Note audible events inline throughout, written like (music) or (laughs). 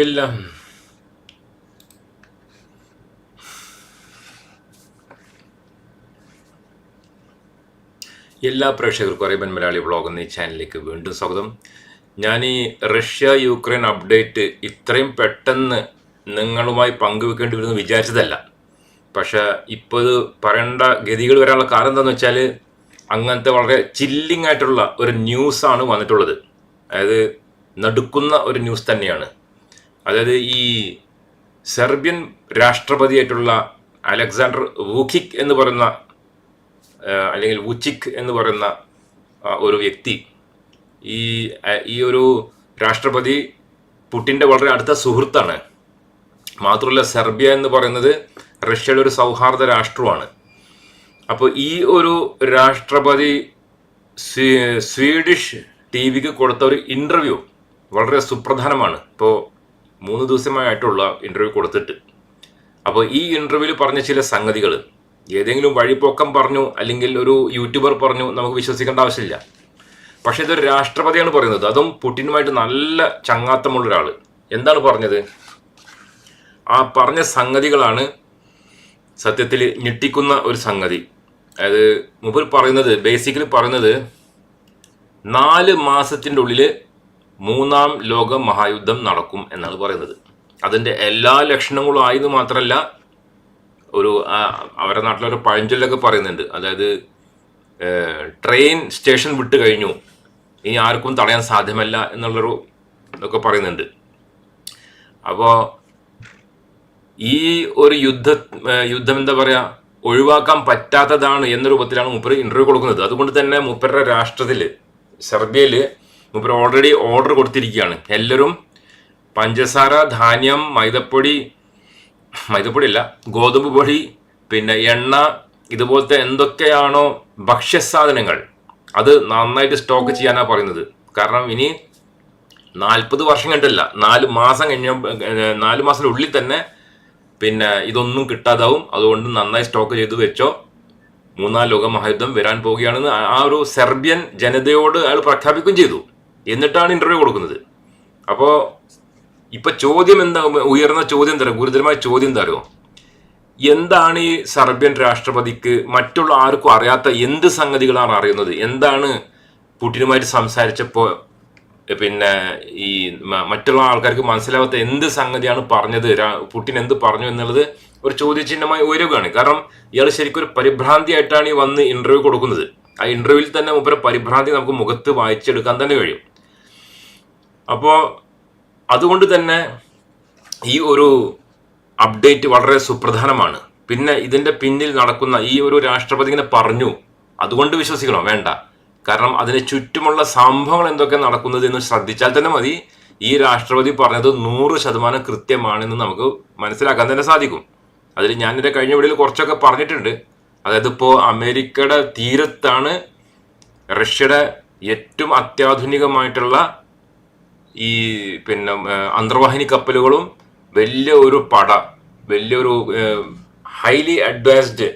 എല്ലാം. എല്ലാ പ്രേക്ഷകർക്കും അറിയപ്പൻ മലയാളി വ്ളോഗ് എന്ന ചാനലിലേക്ക് വീണ്ടും സ്വാഗതം. ഞാൻ ഈ റഷ്യ യുക്രൈൻ അപ്ഡേറ്റ് ഇത്രയും പെട്ടെന്ന് നിങ്ങളുമായി പങ്കുവെക്കേണ്ടി വരുമെന്ന് വിചാരിച്ചതല്ല. പക്ഷേ ഇപ്പോൾ ഇത് പറയേണ്ട ഗതികൾ വരാനുള്ള കാരണം എന്താണെന്ന് വെച്ചാൽ അങ്ങനത്തെ വളരെ ചില്ലിങ് ആയിട്ടുള്ള ഒരു ന്യൂസാണ് വന്നിട്ടുള്ളത്. അതായത് നടുക്കുന്ന ഒരു ന്യൂസ് തന്നെയാണ്. അതായത് ഈ സെർബിയൻ രാഷ്ട്രപതിയായിട്ടുള്ള അലക്സാണ്ടർ വൂഖിക് എന്ന് പറയുന്ന അല്ലെങ്കിൽ വുച്ചിക് എന്ന് പറയുന്ന ഒരു വ്യക്തി. ഈ ഈ ഒരു രാഷ്ട്രപതി പുടിന്റെ വളരെ അടുത്ത സുഹൃത്താണ്. മാത്രമല്ല സെർബിയ എന്ന് പറയുന്നത് റഷ്യയുടെ ഒരു സൗഹാർദ്ദ രാഷ്ട്രമാണ്. അപ്പോൾ ഈ ഒരു രാഷ്ട്രപതി സ്വീ- സ്വീഡിഷ് ടി വിക്ക് കൊടുത്ത ഒരു ഇന്റർവ്യൂ വളരെ സുപ്രധാനമാണ്. ഇപ്പോൾ മൂന്ന് ദിവസമായിട്ടുള്ള ഇന്റർവ്യൂ കൊടുത്തിട്ട്. അപ്പോൾ ഈ ഇന്റർവ്യൂവിൽ പറഞ്ഞ ചില സംഗതികൾ ഏതെങ്കിലും വഴിപ്പോക്കം പറഞ്ഞു അല്ലെങ്കിൽ ഒരു യൂട്യൂബർ പറഞ്ഞു നമുക്ക് വിശ്വസിക്കേണ്ട ആവശ്യമില്ല. പക്ഷേ ഇതൊരു രാഷ്ട്രപതിയാണ് പറയുന്നത്. അതും പുടിനുമായിട്ട് നല്ല ചങ്ങാത്തമുള്ള ഒരാൾ എന്താണ് പറഞ്ഞത്? ആ പറഞ്ഞ സംഗതികളാണ് സത്യത്തിൽ ഞെട്ടിക്കുന്ന ഒരു സംഗതി. അതായത് മുമ്പിൽ പറയുന്നത് ബേസിക്കലി പറയുന്നത് നാല് മാസത്തിന്റെ ഉള്ളിൽ മൂന്നാം ലോക മഹായുദ്ധം നടക്കും എന്നാണ് പറയുന്നത്. അതിന്റെ എല്ലാ ലക്ഷണങ്ങളും ആയെന്ന് മാത്രമല്ല ഒരു അവരുടെ നാട്ടിലൊരു പഴഞ്ചൊല്ലൊക്കെ പറയുന്നുണ്ട്. അതായത് ട്രെയിൻ സ്റ്റേഷൻ വിട്ട് കഴിഞ്ഞു. ഇനി ആർക്കും തടയാൻ സാധ്യമല്ല എന്നുള്ളൊരു ഇതൊക്കെ പറയുന്നുണ്ട്. അപ്പോൾ ഈ ഒരു യുദ്ധ യുദ്ധം എന്താ പറയുക ഒഴിവാക്കാൻ പറ്റാത്തതാണ് എന്ന രൂപത്തിലാണ് മുപ്പര് ഇന്റർവ്യൂ കൊടുക്കുന്നത്. അതുകൊണ്ട് തന്നെ മൂപ്പരുടെ രാഷ്ട്രത്തിൽ സെർബിയയിൽ മൂപ്പര് ഓൾറെഡി ഓർഡർ കൊടുത്തിരിക്കുകയാണ്. എല്ലാവരും പഞ്ചസാര ധാന്യം മൈദപ്പൊടി മൈദപ്പൊടി അല്ല ഗോതമ്പ് പൊടി പിന്നെ എണ്ണ ഇതുപോലത്തെ എന്തൊക്കെയാണോ ഭക്ഷ്യസാധനങ്ങൾ അത് നന്നായിട്ട് സ്റ്റോക്ക് ചെയ്യാനാണ് പറയുന്നത്. കാരണം ഇനി നാൽപ്പത് വർഷം കണ്ടല്ല നാല് മാസം കഴിഞ്ഞ നാല് മാസത്തിനുള്ളിൽ തന്നെ പിന്നെ ഇതൊന്നും കിട്ടാതാവും. അതുകൊണ്ട് നന്നായി സ്റ്റോക്ക് ചെയ്ത് വെച്ചോ. മൂന്നാം ലോക മഹായുദ്ധം വരാൻ പോവുകയാണെന്ന് ആ ഒരു സെർബിയൻ ജനതയോട് അയാൾ പ്രഖ്യാപിക്കുകയും ചെയ്തു. എന്നിട്ടാണ് ഇന്റർവ്യൂ കൊടുക്കുന്നത്. അപ്പോൾ ഇപ്പൊ ചോദ്യം എന്താ? ഉയർന്ന ചോദ്യം തരാം ഗുരുതരമായ ചോദ്യം തരുമോ എന്താണ് ഈ സർബിയൻ രാഷ്ട്രപതിക്ക് മറ്റുള്ള ആർക്കും അറിയാത്ത എന്ത് സംഗതികളാണ് അറിയുന്നത്? എന്താണ് പുടിനുമായിട്ട് സംസാരിച്ചപ്പോൾ പിന്നെ ഈ മറ്റുള്ള ആൾക്കാർക്ക് മനസ്സിലാവാത്ത എന്ത് സംഗതിയാണ് പറഞ്ഞത്? പുട്ടിൻ എന്ത് പറഞ്ഞു എന്നുള്ളത് ഒരു ചോദ്യചിഹ്നമായി ഉയരുകയാണ്. കാരണം ഇയാൾ ശരിക്കും ഒരു പരിഭ്രാന്തിയായിട്ടാണ് ഈ വന്ന് ഇന്റർവ്യൂ കൊടുക്കുന്നത്. ആ ഇന്റർവ്യൂവിൽ തന്നെ മുമ്പ് പരിഭ്രാന്തി നമുക്ക് മുഖത്ത് വായിച്ചെടുക്കാൻ തന്നെ കഴിയും. അപ്പോൾ അതുകൊണ്ട് തന്നെ ഈ ഒരു അപ്ഡേറ്റ് വളരെ സുപ്രധാനമാണ്. പിന്നെ ഇതിന്റെ പിന്നിൽ നടക്കുന്ന ഈ ഒരു രാഷ്ട്രപതി ഇങ്ങനെ പറഞ്ഞു. അതുകൊണ്ട് വിശ്വസിക്കണോ? വേണ്ട. കാരണം അതിന് ചുറ്റുമുള്ള സംഭവങ്ങൾ എന്തൊക്കെ നടക്കുന്നത് എന്ന് ശ്രദ്ധിച്ചാൽ തന്നെ മതി. ഈ രാഷ്ട്രപതി പറഞ്ഞത് നൂറ് ശതമാനം കൃത്യമാണെന്ന് നമുക്ക് മനസ്സിലാക്കാൻ തന്നെ സാധിക്കും. അതിൽ ഞാൻ എന്റെ കഴിഞ്ഞ വീഡിയോയിൽ കുറച്ചൊക്കെ പറഞ്ഞിട്ടുണ്ട്. അതായത് ഇപ്പോൾ അമേരിക്കയുടെ തീരത്താണ് റഷ്യയുടെ ഏറ്റവും അത്യാധുനികമായിട്ടുള്ള ഈ പിന്നെ അന്തർവാഹിനി കപ്പലുകളും വലിയ ഒരു പട വലിയൊരു ഹൈലി അഡ്വാൻസ്ഡ്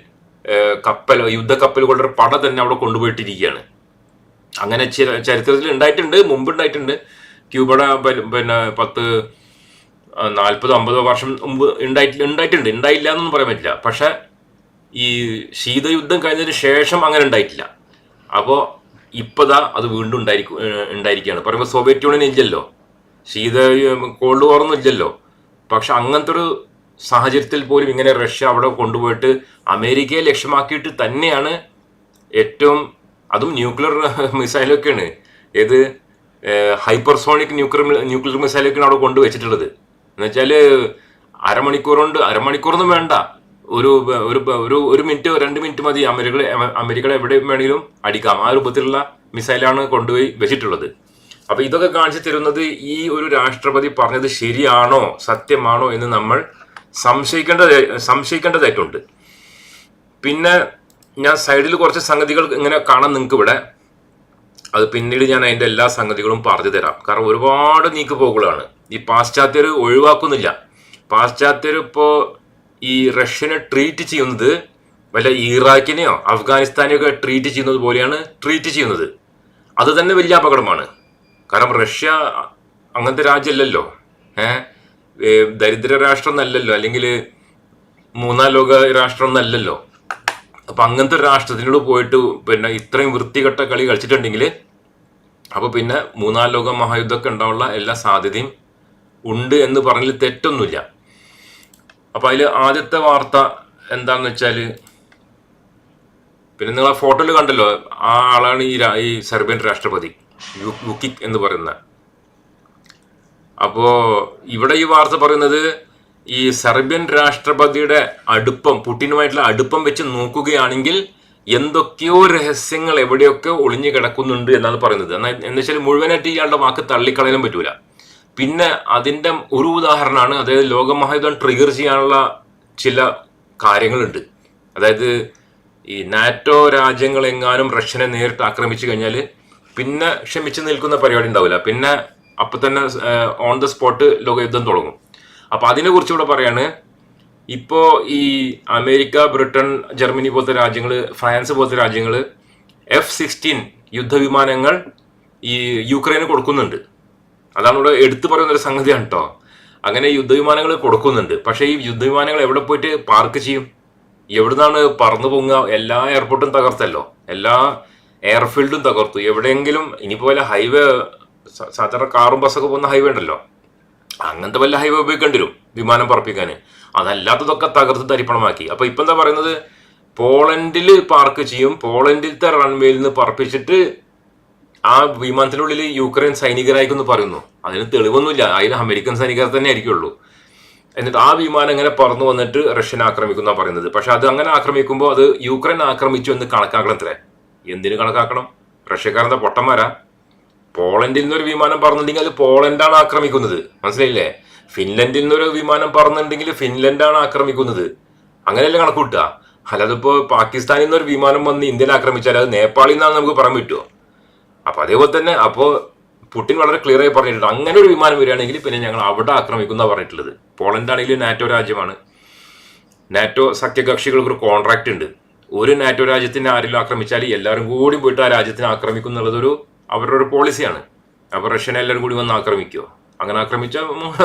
കപ്പൽ യുദ്ധക്കപ്പലുകളുടെ ഒരു പട തന്നെ അവിടെ കൊണ്ടുപോയിട്ടിരിക്കുകയാണ്. അങ്ങനെ ചരിത്രത്തിൽ ഉണ്ടായിട്ടുണ്ട് മുമ്പ് ഉണ്ടായിട്ടുണ്ട്. ക്യൂബയുടെ പിന്നെ പത്ത് നാൽപ്പതോ അമ്പതോ വർഷം മുമ്പ് ഉണ്ടായിട്ട് ഉണ്ടായിട്ടുണ്ട്. ഉണ്ടായില്ല എന്നൊന്നും പറയാൻ പറ്റില്ല. പക്ഷേ ഈ ശീതയുദ്ധം കഴിഞ്ഞതിന് ശേഷം അങ്ങനെ ഉണ്ടായിട്ടില്ല. അപ്പോൾ ഇപ്പതാ അത് വീണ്ടും ഉണ്ടായിരിക്കും ഉണ്ടായിരിക്കുകയാണ്. പറയുമ്പോൾ സോവിയറ്റ് യൂണിയൻ ഇല്ലല്ലോ. ശീത കോൾഡ് വാർ ഒന്നും ഇല്ലല്ലോ. പക്ഷെ അങ്ങനത്തെ ഒരു സാഹചര്യത്തിൽ പോലും ഇങ്ങനെ റഷ്യ അവിടെ കൊണ്ടുപോയിട്ട് അമേരിക്കയെ ലക്ഷ്യമാക്കിയിട്ട് തന്നെയാണ് ഏറ്റവും അതും ന്യൂക്ലിയർ (laughs) മിസൈലൊക്കെയാണ്. ഏത് ഹൈപ്പർസോണിക് ന്യൂക്ലിയർ ന്യൂക്ലിയർ മിസൈലൊക്കെയാണ് അവിടെ കൊണ്ടുവച്ചിട്ടുള്ളത്. എന്നുവെച്ചാൽ അരമണിക്കൂർ കൊണ്ട് അരമണിക്കൂറൊന്നും വേണ്ട. ഒരു ഒരു ഒരു ഒരു മിനിറ്റ് രണ്ട് മിനിറ്റ് മതി അമേരിക്ക അമേരിക്കകൾ എവിടെ വേണമെങ്കിലും അടിക്കാം. ആ രൂപത്തിലുള്ള മിസൈലാണ് കൊണ്ടുപോയി വെച്ചിട്ടുള്ളത്. അപ്പൊ ഇതൊക്കെ കാണിച്ചു തരുന്നത് ഈ ഒരു രാഷ്ട്രപതി പറഞ്ഞത് ശരിയാണോ സത്യമാണോ എന്ന് നമ്മൾ സംശയിക്കേണ്ടത് സംശയിക്കേണ്ടതായിട്ടുണ്ട്. പിന്നെ ഞാൻ സൈഡിൽ കുറച്ച് സംഗതികൾ ഇങ്ങനെ കാണാം നിങ്ങൾക്ക് ഇവിടെ അത് പിന്നീട് ഞാൻ അതിന്റെ എല്ലാ സംഗതികളും പറഞ്ഞു തരാം. കാരണം ഒരുപാട് നീക്കുപോക്കുകളാണ് ഈ പാശ്ചാത്യർ ഒഴിവാക്കുന്നില്ല. പാശ്ചാത്യർ ഇപ്പോ ഈ റഷ്യനെ ട്രീറ്റ് ചെയ്യുന്നത് വല്ല ഇറാഖിനെയോ അഫ്ഗാനിസ്ഥാനെയോ ഒക്കെ ട്രീറ്റ് ചെയ്യുന്നത് പോലെയാണ് ട്രീറ്റ് ചെയ്യുന്നത്. അത് തന്നെ വലിയ അപകടമാണ്. കാരണം റഷ്യ അങ്ങനത്തെ രാജ്യമല്ലല്ലോ ദരിദ്ര രാഷ്ട്രം എന്നല്ലല്ലോ. അല്ലെങ്കിൽ മൂന്നാം ലോക രാഷ്ട്രം എന്നല്ലല്ലോ. അപ്പൊ അങ്ങനത്തെ ഒരു രാഷ്ട്രത്തിനോട് പോയിട്ട് പിന്നെ ഇത്രയും വൃത്തികെട്ട കളി കളിച്ചിട്ടുണ്ടെങ്കിൽ അപ്പൊ പിന്നെ മൂന്നാം ലോക മഹായുദ്ധമൊക്കെ ഉണ്ടാവാനുള്ള എല്ലാ സാധ്യതയും ഉണ്ട് എന്ന് പറഞ്ഞതിൽ തെറ്റൊന്നുമില്ല. അപ്പൊ അതിൽ ആദ്യത്തെ വാർത്ത എന്താണെന്ന് വെച്ചാൽ പിന്നെ നിങ്ങൾ ആ ഫോട്ടോയിൽ കണ്ടല്ലോ ആ ആളാണ് ഈ ഈ സെർബിയൻ രാഷ്ട്രപതി യുക്കിക് എന്ന് പറയുന്ന. അപ്പോ ഇവിടെ ഈ വാർത്ത പറയുന്നത് ഈ സെർബിയൻ രാഷ്ട്രപതിയുടെ അടുപ്പം പുടിനുമായിട്ടുള്ള അടുപ്പം വെച്ച് നോക്കുകയാണെങ്കിൽ എന്തൊക്കെയോ രഹസ്യങ്ങൾ എവിടെയൊക്കെ ഒളിഞ്ഞു കിടക്കുന്നുണ്ട് എന്നാണ് പറയുന്നത്. എന്നാൽ എന്ന് വെച്ചാൽ മുഴുവനായിട്ട് ഇയാളുടെ വാക്ക് തള്ളിക്കളയാനും പറ്റൂല. പിന്നെ അതിന്റെ ഒരു ഉദാഹരണമാണ് അതായത് ലോകമഹായുദ്ധം ട്രിഗർ ചെയ്യാനുള്ള ചില കാര്യങ്ങളുണ്ട്. അതായത് ഈ നാറ്റോ രാജ്യങ്ങൾ എങ്ങാനും റഷ്യനെ നേരിട്ട് ആക്രമിച്ചു കഴിഞ്ഞാൽ പിന്നെ ക്ഷമിച്ചു നിൽക്കുന്ന പരിപാടി ഉണ്ടാവില്ല. പിന്നെ അപ്പം തന്നെ ഓൺ ദ സ്പോട്ട് ലോകയുദ്ധം തുടങ്ങും. അപ്പൊ അതിനെക്കുറിച്ച് ഇവിടെ പറയാണ് ഇപ്പോൾ ഈ അമേരിക്ക ബ്രിട്ടൻ ജർമ്മനി പോലത്തെ രാജ്യങ്ങൾ ഫ്രാൻസ് പോലത്തെ രാജ്യങ്ങൾ എഫ് സിക്സ്റ്റീൻ യുദ്ധവിമാനങ്ങൾ ഈ യുക്രൈന് കൊടുക്കുന്നുണ്ട്. അതാണ് ഇവിടെ എടുത്തു പറയുന്ന ഒരു സംഗതിയാണ് കേട്ടോ അങ്ങനെ യുദ്ധവിമാനങ്ങൾ കൊടുക്കുന്നുണ്ട്. പക്ഷേ ഈ യുദ്ധവിമാനങ്ങൾ എവിടെ പോയിട്ട് പാർക്ക് ചെയ്യും? എവിടുന്നാണ് പറന്നു പൊങ്ങുക? എല്ലാ എയർപോർട്ടും തകർത്തല്ലോ. എല്ലാ എയർഫീൽഡും തകർത്തു. എവിടെയെങ്കിലും ഇനിയിപ്പോൾ വല്ല ഹൈവേ സാധാരണ കാറും ബസ്സൊക്കെ പോകുന്ന ഹൈവേ ഉണ്ടല്ലോ. അങ്ങനത്തെ വല്ല ഹൈവേ ഉപയോഗിക്കേണ്ടി വരും വിമാനം പറപ്പിക്കാൻ അതല്ലാത്തതൊക്കെ തകർത്ത് തരിപ്പണമാക്കി. അപ്പോൾ ഇപ്പൊ എന്താ പറയുന്നത്? പോളണ്ടിൽ പാർക്ക് ചെയ്യും. പോളണ്ടിലത്തെ റൺവേയിൽ നിന്ന് പറപ്പിച്ചിട്ട് ആ വിമാനത്തിനുള്ളിൽ യുക്രൈൻ സൈനികരായിക്കൊന്ന് പറയുന്നു. അതിന് തെളിവൊന്നുമില്ല. അതിൽ അമേരിക്കൻ സൈനികർ തന്നെ ആയിരിക്കുള്ളൂ. എന്നിട്ട് ആ വിമാനം ഇങ്ങനെ പറന്നു വന്നിട്ട് റഷ്യൻ ആക്രമിക്കുന്ന പറയുന്നത്. പക്ഷെ അത് അങ്ങനെ ആക്രമിക്കുമ്പോൾ അത് യുക്രൈൻ ആക്രമിച്ചു എന്ന് കണക്കാക്കണത്രേ. എന്തിനു കണക്കാക്കണം? റഷ്യക്കാരന്റെ പൊട്ടന്മാരാ? പോളണ്ടിൽ നിന്നൊരു വിമാനം പറന്നുണ്ടെങ്കിൽ അത് പോളണ്ടാണ് ആക്രമിക്കുന്നത്. മനസ്സിലായില്ലേ? ഫിൻലൻഡിൽ നിന്നൊരു വിമാനം പറന്നുണ്ടെങ്കിൽ ഫിൻലൻഡാണ് ആക്രമിക്കുന്നത്. അങ്ങനെയല്ലേ കണക്ക് കൂട്ടുക അല്ലാതിപ്പോ പാകിസ്ഥാനിൽ നിന്നൊരു വിമാനം വന്ന് ഇന്ത്യനെ ആക്രമിച്ചാൽ അത് നേപ്പാളിൽ നിന്നാണ് നമുക്ക് പറയാൻ പറ്റുമോ അപ്പൊ അതേപോലെ തന്നെ അപ്പോ പുടിൻ വളരെ ക്ലിയർ ആയി പറഞ്ഞിട്ടുണ്ട്. അങ്ങനെ ഒരു വിമാനം വരികയാണെങ്കിൽ പിന്നെ ഞങ്ങൾ അവിടെ ആക്രമിക്കുന്ന പറഞ്ഞിട്ടുള്ളത്. പോളണ്ട് ആണെങ്കിലും നാറ്റോ രാജ്യമാണ്. നാറ്റോ സഖ്യകക്ഷികൾക്ക് ഒരു കോൺട്രാക്ട് ഉണ്ട്. ഒരു നാറ്റോ രാജ്യത്തിനെ ആരെങ്കിലും ആക്രമിച്ചാൽ എല്ലാവരും കൂടി പോയിട്ട് ആ രാജ്യത്തിനെ ആക്രമിക്കും എന്നുള്ളതൊരു അവരുടെ ഒരു പോളിസിയാണ് അപ്പൊ റഷ്യനെ എല്ലാവരും കൂടി വന്ന് ആക്രമിക്കുമോ അങ്ങനെ ആക്രമിച്ച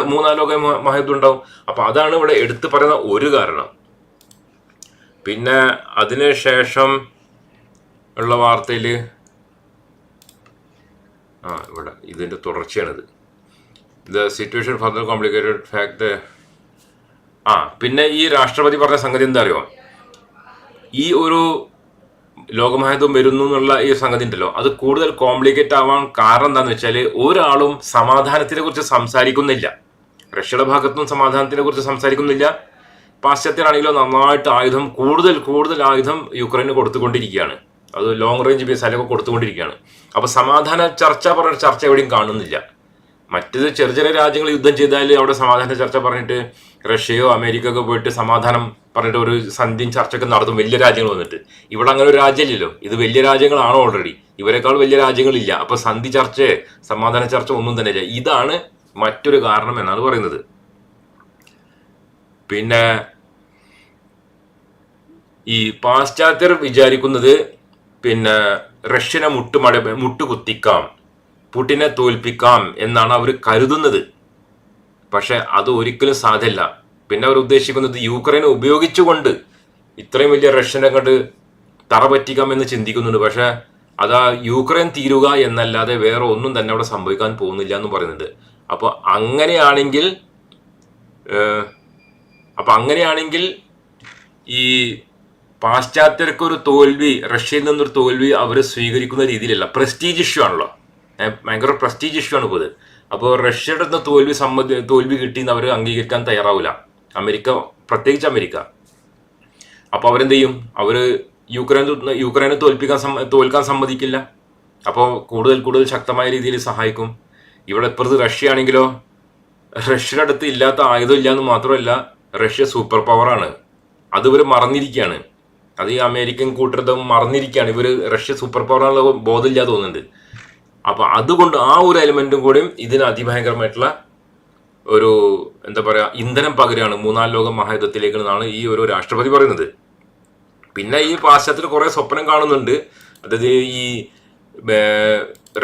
മൂന്നാം ലോക മ- മഹായുദ്ധം ഉണ്ടാവും അപ്പൊ അതാണ് ഇവിടെ എടുത്തു പറയുന്ന ഒരു കാരണം. പിന്നെ അതിനുശേഷം ഉള്ള വാർത്തയിൽ ആ ഇവിടെ ഇതിന്റെ തുടർച്ചയാണിത്. The situation further complicated fact ആ പിന്നെ ഈ രാഷ്ട്രപതി പറഞ്ഞ സംഗതി എന്താ അറിയോ ഈ ഒരു ലോകമായതും വരുന്നു എന്നുള്ള ഈ സംഗതി ഉണ്ടല്ലോ. അത് കൂടുതൽ കോംപ്ലിക്കേറ്റ് ആവാൻ കാരണം എന്താണെന്ന് വെച്ചാൽ ഒരാളും സമാധാനത്തിനെ കുറിച്ച് സംസാരിക്കുന്നില്ല. റഷ്യയുടെ ഭാഗത്തും സമാധാനത്തിനെ കുറിച്ച് സംസാരിക്കുന്നില്ല. പാശ്ചാത്യരാണെങ്കിലും നന്നായിട്ട് ആയുധം കൂടുതൽ കൂടുതൽ ആയുധം യുക്രൈന് കൊടുത്തുകൊണ്ടിരിക്കുകയാണ്. അത് ലോങ് റേഞ്ച് മിസൈലൊക്കെ കൊടുത്തുകൊണ്ടിരിക്കുകയാണ്. അപ്പോൾ സമാധാന ചർച്ച പറഞ്ഞ ചർച്ച എവിടെയും കാണുന്നില്ല. മറ്റത് ചെറിയ ചെറിയ രാജ്യങ്ങൾ യുദ്ധം ചെയ്താൽ അവിടെ സമാധാന ചർച്ച പറഞ്ഞിട്ട് റഷ്യയോ അമേരിക്കയൊക്കെ പോയിട്ട് സമാധാനം പറഞ്ഞിട്ട് ഒരു സന്ധ്യം ചർച്ചയൊക്കെ നടത്തും. വലിയ രാജ്യങ്ങൾ വന്നിട്ട്. ഇവിടെ അങ്ങനെ ഒരു രാജ്യമില്ലല്ലോ. ഇത് വലിയ രാജ്യങ്ങളാണ് ഓൾറെഡി ഇവരെക്കാൾ വലിയ രാജ്യങ്ങളില്ല. അപ്പോൾ സന്ധി ചർച്ച സമാധാന ചർച്ച ഒന്നും തന്നെ ഇല്ല. ഇതാണ് മറ്റൊരു കാരണം എന്നാണ് പറയുന്നത്. പിന്നെ ഈ പാശ്ചാത്യർ വിചാരിക്കുന്നത് പിന്നെ റഷ്യനെ മുട്ടുമട മുട്ടുകുത്തിക്കാം പുടിനെ തോൽപ്പിക്കാം എന്നാണ് അവർ കരുതുന്നത്. പക്ഷെ അത് ഒരിക്കലും സാധ്യല്ല പിന്നെ അവർ ഉദ്ദേശിക്കുന്നത് യുക്രൈനെ ഉപയോഗിച്ചുകൊണ്ട് ഇത്രയും വലിയ റഷ്യനെ കണ്ട് തറ പറ്റിക്കാമെന്ന് ചിന്തിക്കുന്നുണ്ട്. പക്ഷെ അതാ യുക്രൈൻ തീരുക എന്നല്ലാതെ വേറെ ഒന്നും തന്നെ അവിടെ സംഭവിക്കാൻ പോകുന്നില്ല എന്ന് പറയുന്നുണ്ട്. അപ്പോൾ അങ്ങനെയാണെങ്കിൽ അപ്പോൾ അപ്പൊ അങ്ങനെയാണെങ്കിൽ ഈ പാശ്ചാത്യർക്ക് ഒരു തോൽവി റഷ്യയിൽ നിന്നൊരു തോൽവി അവർ സ്വീകരിക്കുന്ന രീതിയിലല്ല. പ്രസ്റ്റീജ് ഇഷ്യൂ ആണല്ലോ. ഭയങ്കര പ്രസ്റ്റീജ് ഇഷ്യൂ ആണ് ഇപ്പോൾ അപ്പോൾ റഷ്യയുടെ അടുത്ത് തോൽവി സമ്മതി തോൽവി കിട്ടിയെന്ന് അവർ അംഗീകരിക്കാൻ തയ്യാറാവില്ല അമേരിക്ക പ്രത്യേകിച്ച് അമേരിക്ക. അപ്പോൾ അവരെന്ത് ചെയ്യും? അവർ യുക്രൈൻ യുക്രൈനെ തോൽപ്പിക്കാൻ തോൽക്കാൻ സമ്മതിക്കില്ല. അപ്പോൾ കൂടുതൽ കൂടുതൽ ശക്തമായ രീതിയിൽ സഹായിക്കും. ഇവിടെ ഇപ്പുറത്ത് റഷ്യ ആണെങ്കിലോ റഷ്യയുടെ അടുത്ത് ഇല്ലാത്ത ആയുധം ഇല്ല എന്ന് മാത്രമല്ല റഷ്യ സൂപ്പർ പവറാണ് അത് ഇവർ മറന്നിരിക്കുകയാണ്. അത് ഈ അമേരിക്കൻ കൂട്ടരതും മറന്നിരിക്കുകയാണ്. ഇവർ റഷ്യ സൂപ്പർ പവർ എന്നുള്ള ബോധമില്ല തോന്നുന്നുണ്ട്. അപ്പൊ അതുകൊണ്ട് ആ ഒരു എലിമെന്റും കൂടിയും ഇതിന് അതിഭയങ്കരമായിട്ടുള്ള ഒരു എന്താ പറയുക ഇന്ധനം പകരാണ് മൂന്നാം ലോക മഹായുദ്ധത്തിലേക്ക് എന്നാണ് ഈ ഒരു രാഷ്ട്രപതി പറയുന്നത്. പിന്നെ ഈ പാശ്ചാത്യത്തിൽ കുറെ സ്വപ്നം കാണുന്നുണ്ട്. അതായത് ഈ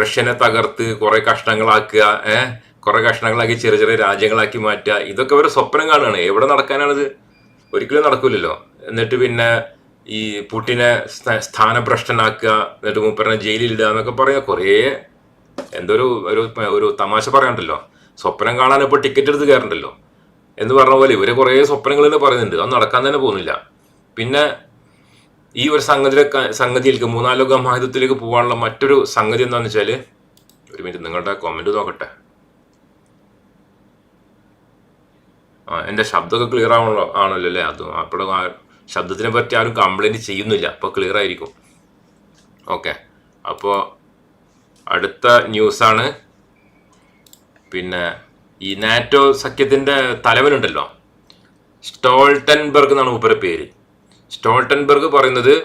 റഷ്യനെ തകർത്ത് കുറെ കഷ്ണങ്ങളാക്കുക ഏഹ് കുറെ കഷ്ണങ്ങളാക്കി ചെറിയ ചെറിയ രാജ്യങ്ങളാക്കി മാറ്റുക ഇതൊക്കെ ഒരു സ്വപ്നം കാണുകയാണ്. എവിടെ നടക്കാനാണിത്? ഒരിക്കലും നടക്കില്ലല്ലോ എന്നിട്ട് പിന്നെ ഈ പുട്ടിനെ സ്ഥാ- സ്ഥാനഭ്രഷ്ടനാക്കുക എന്നിട്ട് മൂപ്പറിനെ ജയിലിലിടുക എന്നൊക്കെ പറയുക കുറേ എന്തോ ഒരു ഒരു തമാശ പറയാണ്ടല്ലോ സ്വപ്നം കാണാൻ ഇപ്പോൾ ടിക്കറ്റ് എടുത്ത് കയറണ്ടല്ലോ. എന്ന് പറഞ്ഞ പോലെ ഇവരെ കുറേ സ്വപ്നങ്ങൾ തന്നെ പറയുന്നുണ്ട്. അത് നടക്കാൻ തന്നെ പോകുന്നില്ല. പിന്നെ ഈ ഒരു സംഗതിയിലെ സംഗതിയിലേക്ക് മൂന്നാം ലോക മഹായുദ്ധത്തിലേക്ക് പോകാനുള്ള മറ്റൊരു സംഗതി എന്താണെന്ന് വെച്ചാൽ ഒരു മിനിറ്റ് നിങ്ങളുടെ കമന്റ് നോക്കട്ടെ. ആ എന്റെ ശബ്ദമൊക്കെ ക്ലിയർ ആവണല്ലോ ആണല്ലോ അല്ലേ? അതും അപ്പോഴും ശബ്ദത്തിനെ പറ്റി ആരും കംപ്ലൈന്റ് ചെയ്യുന്നില്ല. അപ്പോൾ ക്ലിയർ ആയിരിക്കും. ഓക്കെ അപ്പോൾ അടുത്ത ന്യൂസാണ് പിന്നെ ഈ നാറ്റോ സഖ്യത്തിന്റെ തലവനുണ്ടല്ലോ. സ്റ്റോൾട്ടൻബർഗ് എന്നാണ് ഉപ്പര പേര്. സ്റ്റോൾട്ടൻബർഗ് പറയുന്നത്